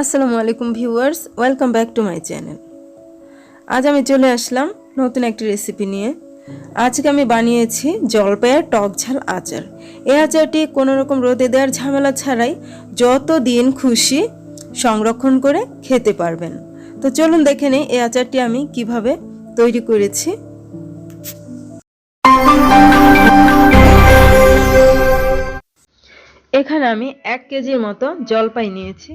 আসসালামু আলাইকুম viewers, welcome back to my channel. আজ আমি চলে আসলাম নতুন একটি রেসিপি নিয়ে। আজকে আমি বানিয়েছি জলপাইয়ের টক ঝাল আচার। এই আচারটি কোনো রকম রোদে দেওয়ার ঝামেলা ছাড়াই যত দিন খুশি সংরক্ষণ করে খেতে পারবেন। তো চলুন দেখে নিই এই আচারটি আমি কীভাবে তৈরি করেছি। এখানে আমি এক কেজির মতো জলপাই নিয়েছি।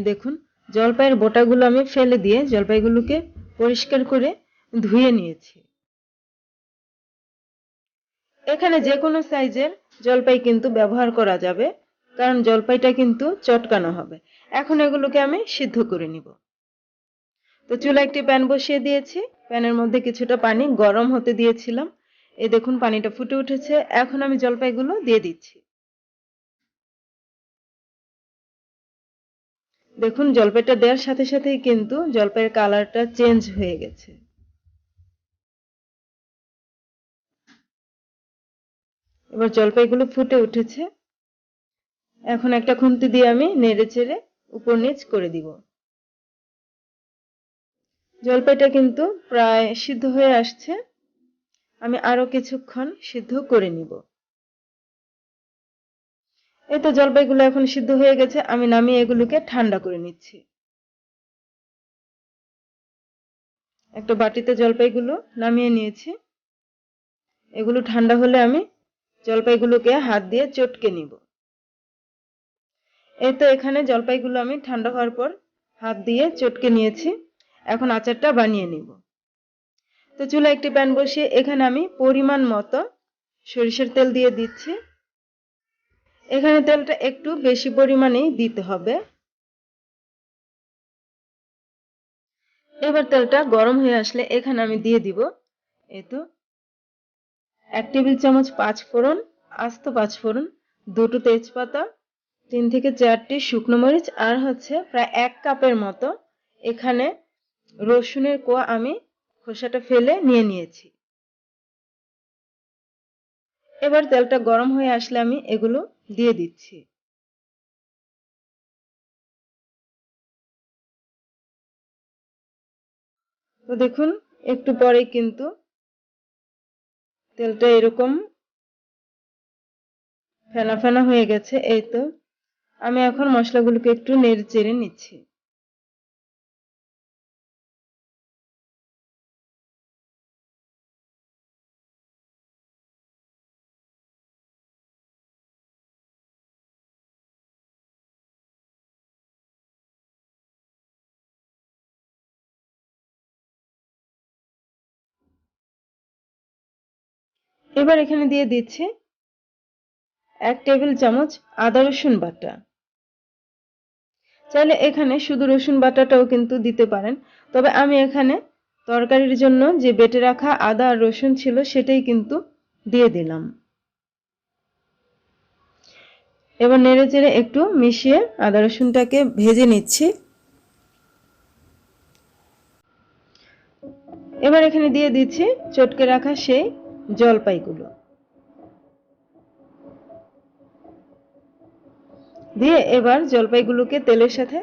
দেখুন, জলপাইয়ের বোটাগুলো আমি ফেলে দিয়ে জলপাইগুলোকে পরিষ্কার করে ধুয়ে নিয়েছি। এখানে যে কোনো সাইজের জলপাই কিন্তু ব্যবহার করা যাবে, কারণ জলপাইটা কিন্তু চটকানো হবে। এখন এগুলোকে আমি সিদ্ধ করে নিব। তো চুলা একটি প্যান বসিয়ে দিয়েছি। প্যানের মধ্যে কিছুটা পানি গরম হতে দিয়েছিলাম। এই দেখুন, পানিটা ফুটে উঠেছে। এখন আমি জলপাইগুলো দিয়ে দিচ্ছি। দেখুন, জলপাইটা দেওয়ার সাথে সাথেই কিন্তু জলপাইয়ের কালারটা চেঞ্জ হয়ে গেছে। এবার জলপাইগুলো ফুটে উঠেছে। এখন একটা খুন্তি দিয়ে আমি নেড়ে চেড়ে উপর নিচ করে দিব। জলপাইটা কিন্তু প্রায় সিদ্ধ হয়ে আসছে। আমি আরও কিছুক্ষণ সিদ্ধ করে নিব। এই তো জলপাইগুলো এখন সিদ্ধ হয়ে গেছে, আমি নামিয়ে এগুলোকে ঠান্ডা করে নিচ্ছি। একটা বাটিতে জলপাইগুলো নামিয়ে নিয়েছি। এগুলো ঠান্ডা হলে আমি জলপাইগুলোকে হাত দিয়ে চটকে নিব। এই তো এখানে জলপাইগুলো আমি ঠান্ডা হওয়ার পর হাত দিয়ে চটকে নিয়েছি। এখন আচারটা বানিয়ে নিব। তো চুলা একটি প্যান বসিয়ে এখানে আমি পরিমাণ মতো সরিষার তেল দিয়ে দিচ্ছি। এখানে তেলটা একটু বেশি পরিমাণেই দিতে হবে। এবার তেলটা গরম হয়ে আসলে এখানে আমি দিয়ে দিব। এই তো। এক টেবিল চামচ পাঁচ ফোড়ন, আস্ত পাঁচ ফোড়ন, দুটো তেজপাতা, তিন থেকে চারটি শুকনো মরিচ আর হচ্ছে প্রায় এক কাপের মতো এখানে রসুনের কোয়া আমি খোসাটা ফেলে নিয়ে নিয়েছি। এবার তেলটা গরম হয়ে আসলে আমি এগুলো দিয়ে দিচ্ছি। তো দেখুন, একটু পরে কিন্তু তেলটা এরকম ফেনা ফেনা হয়ে গেছে, এই তো। আমি এখন মশলাগুলোকে একটু নেড়ে চেড়ে নিচ্ছি। এবার এখানে দিয়ে দিচ্ছি এক টেবিল চামচ আদা রসুন বাটা। চাইলে এখানে শুধু রসুন বাটাটাও কিন্তু দিতে পারেন। তবে আমি এখানে তরকারির জন্য যে বেটে রাখা আদা আর রসুন ছিল সেটাই কিন্তু দিয়ে দিলাম। এবার নেড়ে চেড়ে একটু মিশিয়ে আদা রসুনটাকে ভেজে নিচ্ছি। এবার এখানে দিয়ে দিচ্ছি চটকে রাখা সেই জলপাইগুলো। দিয়ে এবার জলপাইগুলোকে তেলের সাথে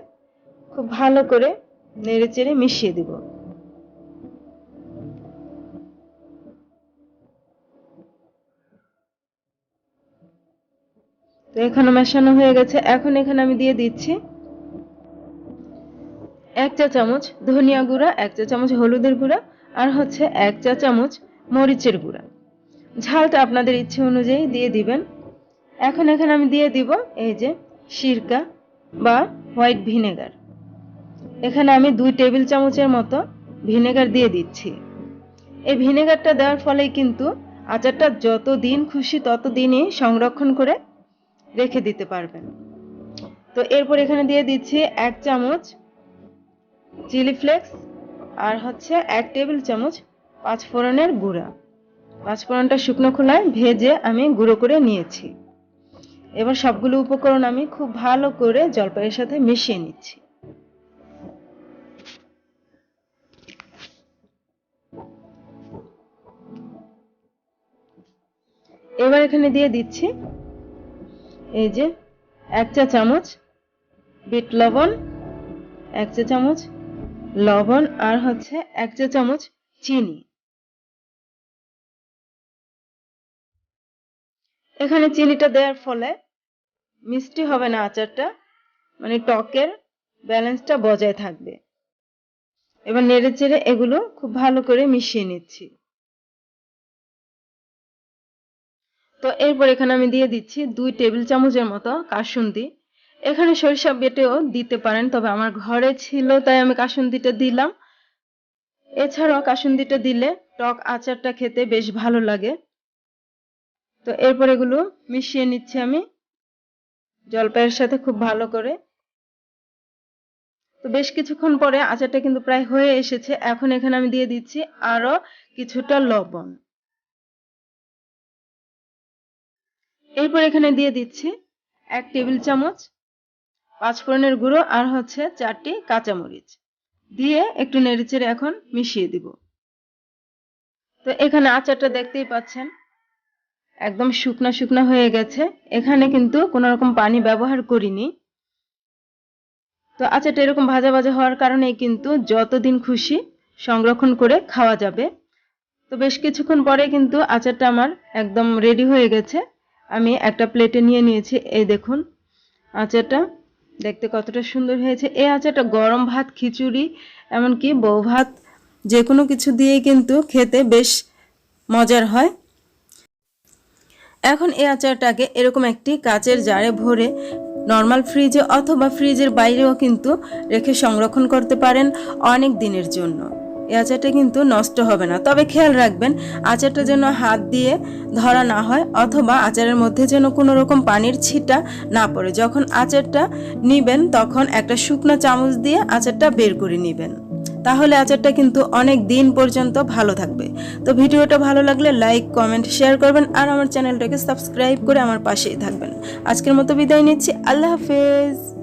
খুব ভালো করে নেড়ে চেড়ে মিশিয়ে দিব। তো এখানে মেশানো হয়ে গেছে। এখন এখানে আমি দিয়ে দিচ্ছি এক চা চামচ ধনিয়া গুঁড়া, এক চা চামচ হলুদের গুঁড়া আর হচ্ছে এক চা চামচ মরিচের গুঁড়া। ঝালটা আপনাদের ইচ্ছে অনুযায়ী দিয়ে দিবেন। এখন এখানে আমি দিয়ে দিব এই যে সিরকা বা হোয়াইট ভিনেগার। এখানে আমি দুই টেবিল চামচের মতো ভিনেগার দিয়ে দিচ্ছি। এই ভিনেগারটা দেওয়ার ফলে কিন্তু আচারটা যত দিন খুশি তত দিনই সংরক্ষণ করে রেখে দিতে পারবেন। তো এরপর এখানে দিয়ে দিচ্ছি এক চামচ চিলি ফ্লেক্স আর হচ্ছে এক টেবিল চামচ পাঁচ ফোড়নের গুঁড়া। পাঁচ ফোড়নটা শুকনো খোলায় ভেজে আমি গুঁড়ো করে নিয়েছি। এবার সবগুলো উপকরণ আমি খুব ভালো করে জলপাইয়ের সাথে মিশিয়ে নিচ্ছি। এবার এখানে দিয়ে দিচ্ছি এই যে এক চা চামচ বিট লবণ, এক চা চামচ লবণ আর হচ্ছে এক চা চামচ চিনি। এখানে চিনিটা দেওয়ার ফলে মিষ্টি হবে না আচারটা মানে টকের ব্যালেন্সটা বজায় থাকবে। এবার নেড়ে চেড়ে এগুলো খুব ভালো করে মিশিয়ে নিচ্ছি। তো এরপর এখানে আমি দিয়ে দিচ্ছি দুই টেবিল চামচের মতো কাসুন্দি। এখানে সরিষা বেটেও দিতে পারেন, তবে আমার ঘরে ছিল তাই আমি কাসুন্দিটা দিলাম। এছাড়াও কাসুন্দিটা দিলে টক আচারটা খেতে বেশ ভালো লাগে। তো এরপর এগুলো মিশিয়ে নিচ্ছি আমি জলপাইয়ের সাথে খুব ভালো করে। তো বেশ কিছুক্ষণ পরে আচারটা কিন্তু প্রায় হয়ে এসেছে। এখন এখানে আমি দিয়ে দিচ্ছি আরও কিছুটা লবণ। এরপর এখানে দিয়ে দিচ্ছি এক টেবিল চামচ পাঁচফোড়নের গুঁড়ো আর হচ্ছে চারটি কাঁচামরিচ। দিয়ে একটু নেড়েচেড়ে এখন মিশিয়ে দিব। তো এখানে আচারটা দেখতেই পাচ্ছেন। একদম শুকনা শুকনা হয়ে গেছে। এখানে কিন্তু কোনো রকম পানি ব্যবহার করিনি। তো আচারটা এরকম ভাজা ভাজা হওয়ার কারণে কিন্তু যতদিন খুশি সংরক্ষণ করে খাওয়া যাবে। তো বেশ কিছুক্ষণ পরে কিন্তু আচারটা আমার একদম রেডি হয়ে গেছে। আমি একটা প্লেটে নিয়ে নিয়েছি। এই দেখুন, আচারটা দেখতে কতটা সুন্দর হয়েছে। এই আচারটা গরম ভাত, খিচুড়ি, এমনকি বউ ভাত যে কোনো কিছু দিয়েই কিন্তু খেতে বেশ মজার হয়। এখন এই আচারটাকে এরকম একটি কাচের জারে ভরে নর্মাল ফ্রিজে অথবা ফ্রিজের বাইরেও কিন্তু রেখে সংরক্ষণ করতে পারেন অনেক দিনের জন্য। এই আচারটা কিন্তু নষ্ট হবে না। তবে খেয়াল রাখবেন, আচারটা যেন হাত দিয়ে ধরা না হয় অথবা আচারের মধ্যে যেন কোনো রকম পানির ছিটা না পড়ে। যখন আচারটা নিবেন, তখন একটা শুকনো চামচ দিয়ে আচারটা বের করে নেবেন। তাহলে আচারটা কিন্তু অনেক দিন পর্যন্ত ভালো থাকবে। তো ভিডিওটা ভালো লাগলে লাইক কমেন্ট শেয়ার করবেন আর আমার চ্যানেলটাকে সাবস্ক্রাইব করে আমার পাশেই থাকবেন। আজকের মতো বিদায় নিচ্ছি। আল্লাহ হাফেজ।